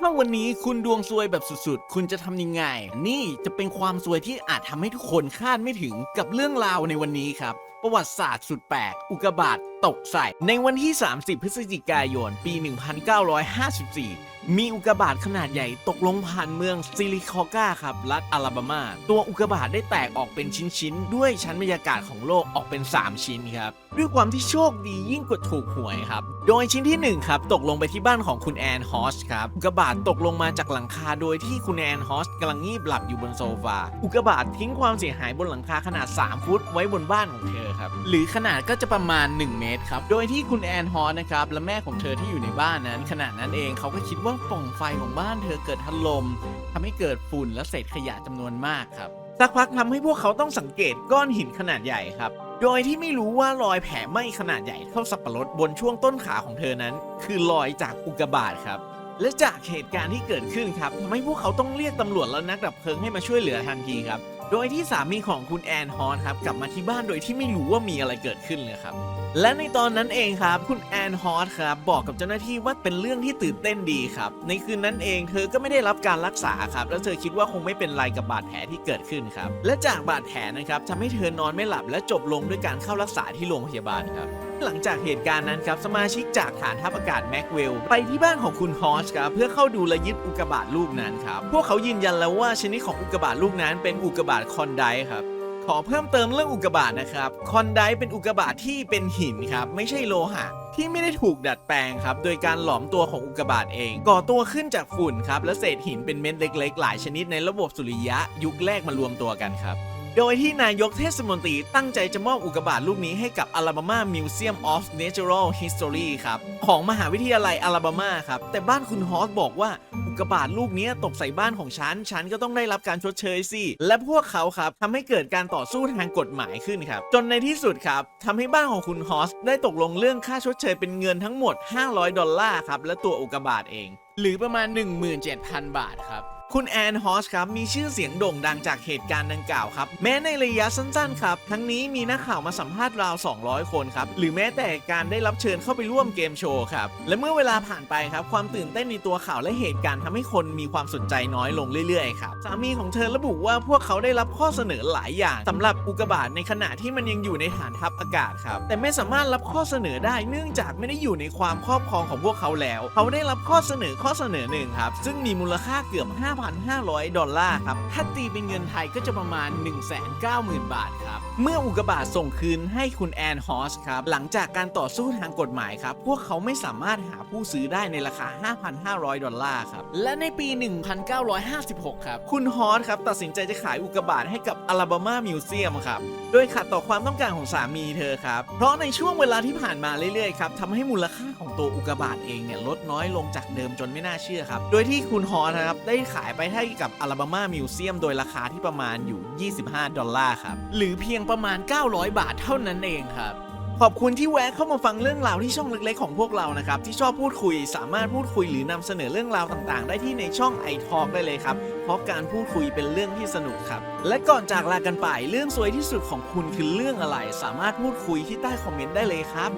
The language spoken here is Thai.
ถ้าวันนี้คุณดวงซวยแบบสุดๆ คุณจะทำยังไง นี่จะเป็นความซวยที่อาจทำให้ทุกคนคาดไม่ถึงกับเรื่องราวในวันนี้ครับ ประวัติศาสตร์สุดแปลก อุกกาบาตตกใส่ ในวันที่ 30 พฤศจิกายน ปี 1954 มีอุกกาบาตขนาดใหญ่ตกลงผ่านเมืองซิลิคอก้าครับรัฐอลาบามา ตัวอุกกาบาตได้แตกออกเป็นชิ้นๆ ด้วยชั้นบรรยากาศของโลกออกเป็น 3 ชิ้นครับ ด้วยความที่โชคดียิ่งกว่าถูกหวยครับ โดยชิ้นที่ 1 ครับ ตกลงไปที่บ้านของคุณแอนฮอสครับ อุกกาบาตตกลงมาจากหลังคาโดยที่คุณแอนฮอสกำลังงีบหลับอยู่บนโซฟา อุกกาบาตทิ้งความเสียหายบนหลังคาขนาด 3 ฟุตไว้บนบ้านของเธอครับ หรือขนาดก็จะประมาณ 1 เมตรครับ โดยที่คุณแอนฮอสนะครับและแม่ของเธอที่อยู่ในบ้านนั้น ขณะนั้นเองเขาก็คิดว่าปล่องไฟของบ้านเธอเกิดถล่มทำให้เกิดฝุ่นและเศษขยะจำนวนมากครับ สักพักทำให้พวกเขาต้องสังเกตก้อนหินขนาดใหญ่ครับ โดยที่ไม่รู้ว่ารอยแผลไหม้ขนาดใหญ่เท่าสับปะรดบนช่วงต้นขาของเธอนั้น คือรอยจากอุกกาบาตครับและจากเหตุการณ์ที่เกิดขึ้นครับทำให้พวกเขาต้องเรียกตำรวจและนักดับเพลิงให้มาช่วยเหลือทันทีครับ โดยที่สามีของคุณแอนฮอนครับกลับมาที่บ้านโดยที่ไม่รู้ว่ามีอะไรเกิดขึ้นเลยครับ และในตอนนั้นเองครับ คุณแอนฮอสครับบอกกับเจ้าหน้าที่ว่าเป็นเรื่องที่ตื่นเต้นดีครับ ในคืนนั้นเองเธอก็ไม่ได้รับการรักษาครับ แล้วเธอคิดว่าคงไม่เป็นไรกับบาดแผลที่เกิดขึ้นครับ และจากบาดแผลนะครับทำให้เธอนอนไม่หลับและจบลงด้วยการเข้ารักษาที่โรงพยาบาลครับ หลังจากเหตุการณ์นั้นครับสมาชิกจากฐานทัพอากาศแม็กเวลไปที่บ้านของคุณฮอสครับเพื่อเข้าดูและยึดอุกกาบาตลูกนั้นครับพวกเขายืนยันแล้วว่าชนิดของอุกกาบาตลูกนั้นเป็นอุกกาบาตคอนไดครับ ขอเพิ่มเติมเรื่องอุกกาบาตนะครับ คอนไดเป็นอุกกาบาตที่เป็นหินครับ ไม่ใช่โลหะ ที่ไม่ได้ถูกดัดแปลงครับ โดยการหลอมตัวของอุกกาบาตเอง ก่อตัวขึ้นจากฝุ่นครับ และเศษหินเป็นเม็ดเล็ก ๆ หลายชนิดในระบบสุริยะ ยุคแรกมารวมตัวกันครับ โดยที่นายกเทศมนตรีตั้งใจจะมอบอุกกาบาตลูกนี้ให้กับ Alabama Museum of Natural History ครับ ของมหาวิทยาลัยอลาบามาครับ แต่บ้านคุณฮอสบอกว่าอุกกาบาตลูกนี้ตกใส่บ้านของฉัน ฉันก็ต้องได้รับการชดเชยสิ และพวกเขาครับทำให้เกิดการต่อสู้ทางกฎหมายขึ้นครับ จนในที่สุดครับทำให้บ้านของคุณฮอสได้ตกลงเรื่องค่าชดเชยเป็นเงินทั้งหมด 500 ดอลลาร์ครับและตัวอุกกาบาตเอง หรือประมาณ 17,000 บาทครับ คุณแอนฮอสครับมีชื่อเสียงโด่งดังจากเหตุการณ์ดังกล่าวครับ แม้ในระยะสั้นๆครับ ทั้งนี้มีนักข่าวมาสัมภาษณ์ราว 200 คนครับ หรือแม้แต่การได้รับเชิญเข้าไปร่วมเกมโชว์ครับ และเมื่อเวลาผ่านไปครับ ความตื่นเต้นในตัวข่าวและเหตุการณ์ทำให้คนมีความสนใจน้อยลงเรื่อยๆครับสามีของเธอระบุว่าพวกเขาได้รับข้อเสนอหลายอย่างสำหรับอุกกาบาตในขณะที่มันยังอยู่ในฐานทัพอากาศครับแต่ไม่สามารถรับข้อเสนอได้เนื่องจากไม่ได้อยู่ในความครอบครองของพวกเขาแล้ว เขาได้รับข้อเสนอข้อเสนอหนึ่งครับซึ่งมีมูลค่าเกือบ5,500 ดอลลาร์ครับ ถ้าตีเป็นเงินไทยก็จะประมาณ 190,000 บาทครับ เมื่ออุกบาตส่งคืนให้คุณแอนฮอสครับ หลังจากการต่อสู้ทางกฎหมายครับ พวกเขาไม่สามารถหาผู้ซื้อได้ในราคา 5,500 ดอลลาร์ครับ และในปี 1956 ครับ คุณฮอสครับตัดสินใจจะขายอุกบาตให้กับอลาบามามิวเซียมครับ โดยขัดต่อความต้องการของสามีเธอครับ เพราะในช่วงเวลาที่ผ่านมาเรื่อยๆครับทำให้มูลค่าของตัวอุกบาตเองเนี่ยลดน้อยลงจากเดิมจนไม่น่าเชื่อครับ โดยที่คุณฮอสนะครับได้ขายไปให้กับอลบามามิวเซียมโดยราคาที่ประมาณอยู่ 25 ดอลลาร์ครับ หรือเพียงประมาณ 900 บาทเท่านั้นเองครับ ขอบคุณที่แวะเข้ามาฟังเรื่องราวที่ช่องเล็กๆของพวกเรานะครับ ที่ชอบพูดคุยสามารถพูดคุยหรือนำเสนอเรื่องราวต่างๆ ได้ที่ในช่อง i t a l k ได้เลยครับ เพราะการพูดคุยเป็นเรื่องที่สนุกครับ และก่อนจากลากันไปเรื่องสวยที่สุดของคุณคือเรื่องอะไร สามารถพูดคุยที่ใต้คอมเมนต์ได้เลยครับ